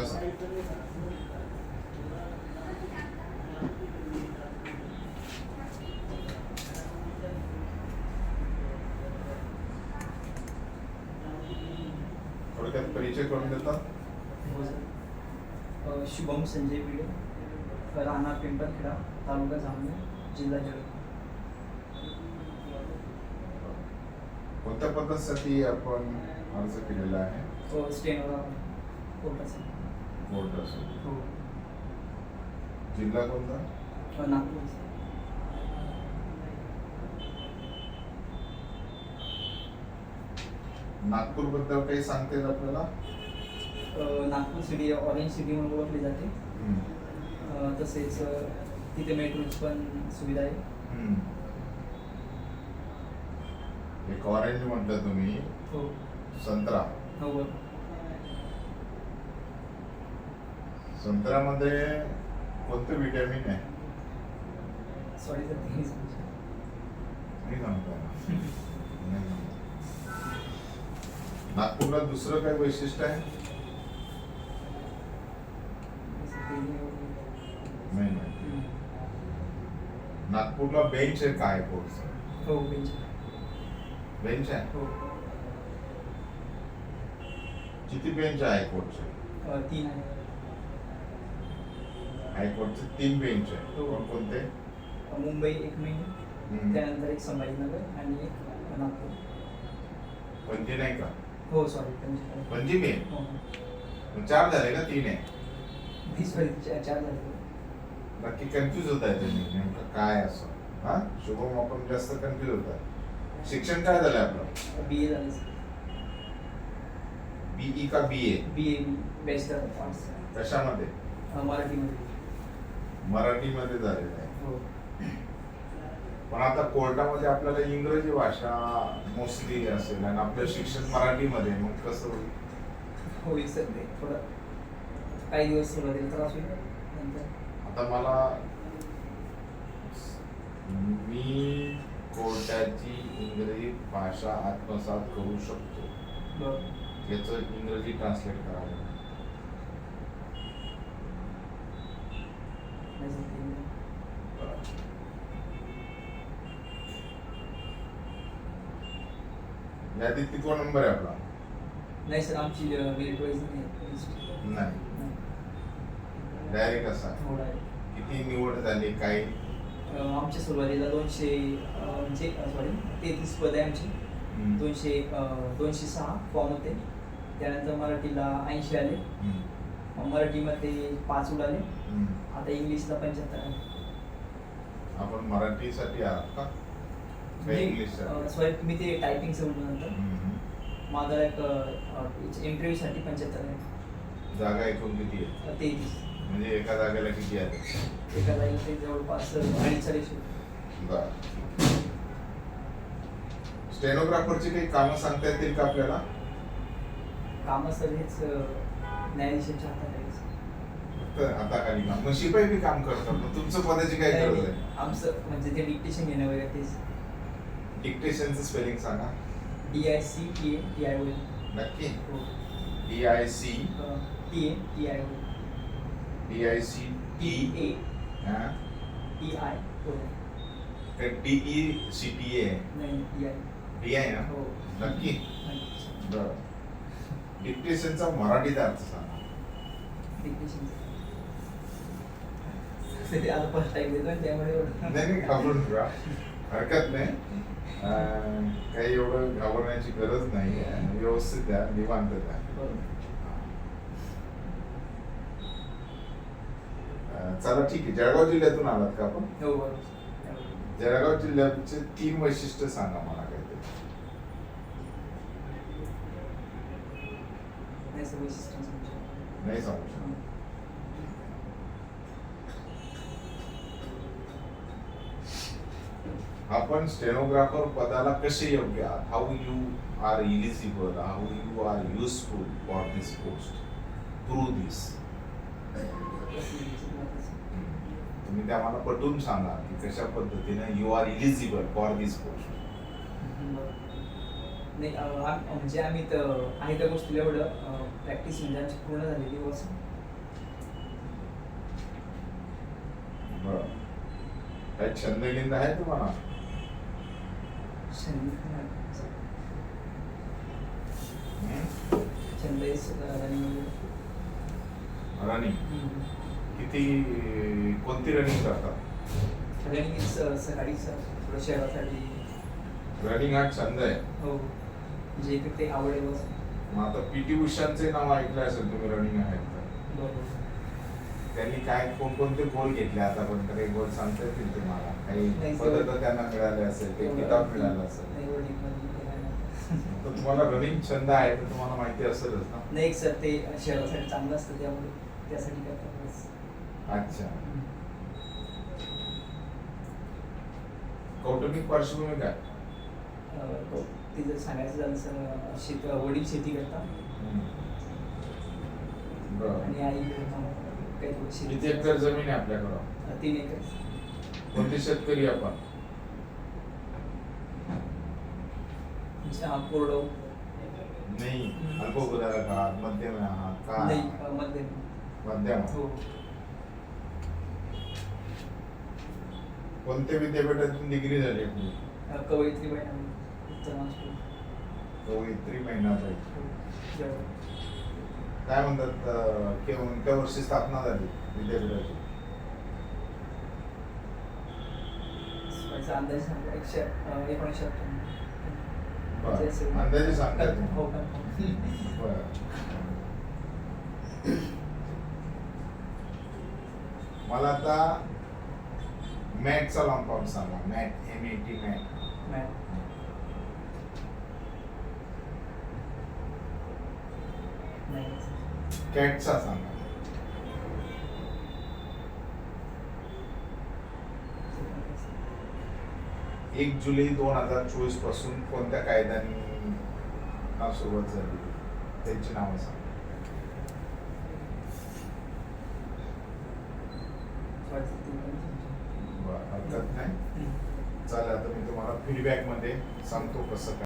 बस थोडक्यात परिचय करून देतात हो शुभम संजय भिडे राहणार पिंपरखेडा तालुका जामनेर जिल्हा जळगाव. कोणत्या पद्धतीसाठी आपण अर्ज केलेला आहे? तो स्टेनोरा हो. जिल्हा कोणता? अ, नागपूर. नागपूरबद्दल काही सांगते आपल्याला? अ, नागपूर सिटी ऑरेंज सिटी म्हणून ओळखली जाते. हम्म. अ, तसेच अ, तिथे मेट्रोची पण सुविधा आहे. हम्म. एक ऑरेंज म्हटलं तुम्ही. हो. संत्रा. हो बरोबर. संत्र्यामध्ये कोणतं विटॅमिन आहे? Sorry sir. नाही सांगता. नागपूरला दुसरं काय वैशिष्ट्य आहे? नाही नाही नाही. हम्म. नागपूरला बेंच आहे काय कोर्स? हो बेंच बेंच आहे? हो. किती बेंच आहे हायकोर्टचे तीन आहे. हायकोर्टचे तीन बेंच आहे. हो. कोणते? अ, मुंबई एक महिने हम्म. त्यानंतर एक संभाजीनगर आणि एक नागपूर. पणजी नाही का? हो सॉरी पणजी मी. हो. चार झाले का तीन आहे. चा- चार झाले. नक्की कन्फ्युज होत आहे तुम्ही. नेमकं काय असं? हा? शुभम आपण जास्त कन्फ्युज होत आहे. शिक्षण काय झालंय आपलं? बी ए झाले बीई का B A B A bachelor of arts कशामध्ये? मराठीमध्ये. मराठीमध्ये झालेलं आहे. हो. पण आता कोर्टामध्ये आपल्याला इंग्रजी भाषा मोस्टली असेल आणि आपलं शिक्षण मराठीमध्ये मग कसं होईल? होईल सर ते थोडं काही दिवस सुरुवातीला त्रास होईल. नंतर आता मला मी कोर्टाची इंग्रजी भाषा आत्मसात करू शकतो. बरं. याचं इंग्रजी ट्रान्सलेट करावं नाही सर ते नाही. यादीत कितवा नंबर आहे आपला? नाही सर आमची मेरिट वाईज नाही. डायरेक्ट असा. थोडा आहे किती निवड झाली अ, आमच्या सुरुवातीला दोनशे म्हणजे सॉरी तेहतीस पद आहे आमची. हम्म. दोनशे अ, दोनशे सहा फॉर्म होते. त्यानंतर मराठीला ऐंशी आले. हम्म. मराठीमध्ये पाच उडाले. हम्म. आता इंग्लिशला पंच्याहत्तर आले. आपण मराठीसाठी आहात का? सॉरी तुम्ही ते टायपिंग नंतर माझा एक इंटरव्ह्यूसाठी पंच्याहत्तर आहे. जागा एकूण किती आहे? तेहतीस म्हणजे एका जागेला किती आहे? एका जागी ते जवळपास अडीच अडीचशे बर. स्टेनोग्राफरची काही कामं सांगता येतील का आपल्याला? कामं सर हेच न्यायाधीशांच्या हातात आहे हाताखाली काम. मग शिपाई बी काम करतात. तुमचं पदाची काय गरज आहे? आमचं म्हणजे ते डिक्टेशन घेणं वगैरे तेच. डिक्टेशनचं स्पेलिंग सांगा. D I C T A T I O नक्की. हो. D I C T A T I O D I C T A T I O D E C T A नाही T I D I ना? हो. नक्की. बर. डिक्टेशनचा मराठीत अर्थ सांगा. डिक्टेशन ते आता फर्स्ट टाइम देतो त्यामुळे नाही घाबरून ठेवा हरकत नाही. काही एवढं घाबरण्याची गरज नाही आणि व्यवस्थित द्या निवांत द्या. चला ठीक आहे. जळगाव जिल्ह्यातून आलात का आपण? हो जळगाव जिल्ह्याचे तीन वैशिष्ट्य सांगा मला काहीतरी. नाही सांगू शकतो. आपण स्टेनोग्राफर पदाला कसे योग्य आहात? How you are eligible how you are useful for this post through this तुम्ही त्या मला पटवून सांगा की कशा पद्धतीने you are eligible for this post नाही म्हणजे आम्ही तर आहे त्या गोष्टी एवढं प्रॅक्टिस म्हणजे आमची पूर्ण झालेली वर्ष बरं. काही छंद गिंद आहे तुम्हाला? रनिंग. किती कोणती रनिंग करतात रनिंग is, अ, सकाळी स- थोडं शहरासाठी. रनिंग हा छंद आहे. हो. जे ते आवडेल मग आता पी टी उषांचे नाव ऐकलं असेल तुम्ही रनिंग आहेत तर. बरोबर. त्यांनी काय कोणकोणते गोल घेतले आतापर्यंत? काही गोल सांगता येतील तुम्हाला? काही नाही, पदक. त्यांना मिळाले असेल एवढं- किताब मिळालं असेल. तर तुम्हाला रनिंग छंद आहे तर तुम्हाला माहिती असेलच ना? नाही सर ते शहरासाठी चांगलं असतं त्यामुळे त्यासाठी करतात. अच्छा. कौटुंबिक पार्श्वभूमी काय. ते जर सांगायचं झालं सर शेत वडील शेती करतात. आणि आई काही किती एकर जमीन आहे आपल्याकडं? तीन एकर. कोणते शेतकरी आपण? हा, कोरडव नाही अल्पभूधारक आहात मध्यम आहात का? नाही अ, मध्ये मध्यम. हो. कोणत्या विद्यापीठातून डिग्री झाली आपली? अ, कवयित्री उत्तर महाराष्ट्र. कवयित्री महिनाबाई. हो, जळगाव. काय म्हणतात कोणत्या वर्षी स्थापना झाली विद्यापीठाची अंदाज सांगा एकशे एकोणीसशे अठ्ठ्याण्णव अंदाजे तुम्ही? हो confirm. बरं. मला आता मॅटचा लॉंग फॉर्म सांगा MAT M A T MAT ma'am. नाही sir. कॅटचा सांगा. एक जुलै दोन हजार चोवीसपासून कोणत्या कायद्यांनी सुरुवात झाली त्यांची नावं सांगा हरकत नाही. चालेल आता मी तुम्हाला फीडबॅकमध्ये सांगतो कसं काय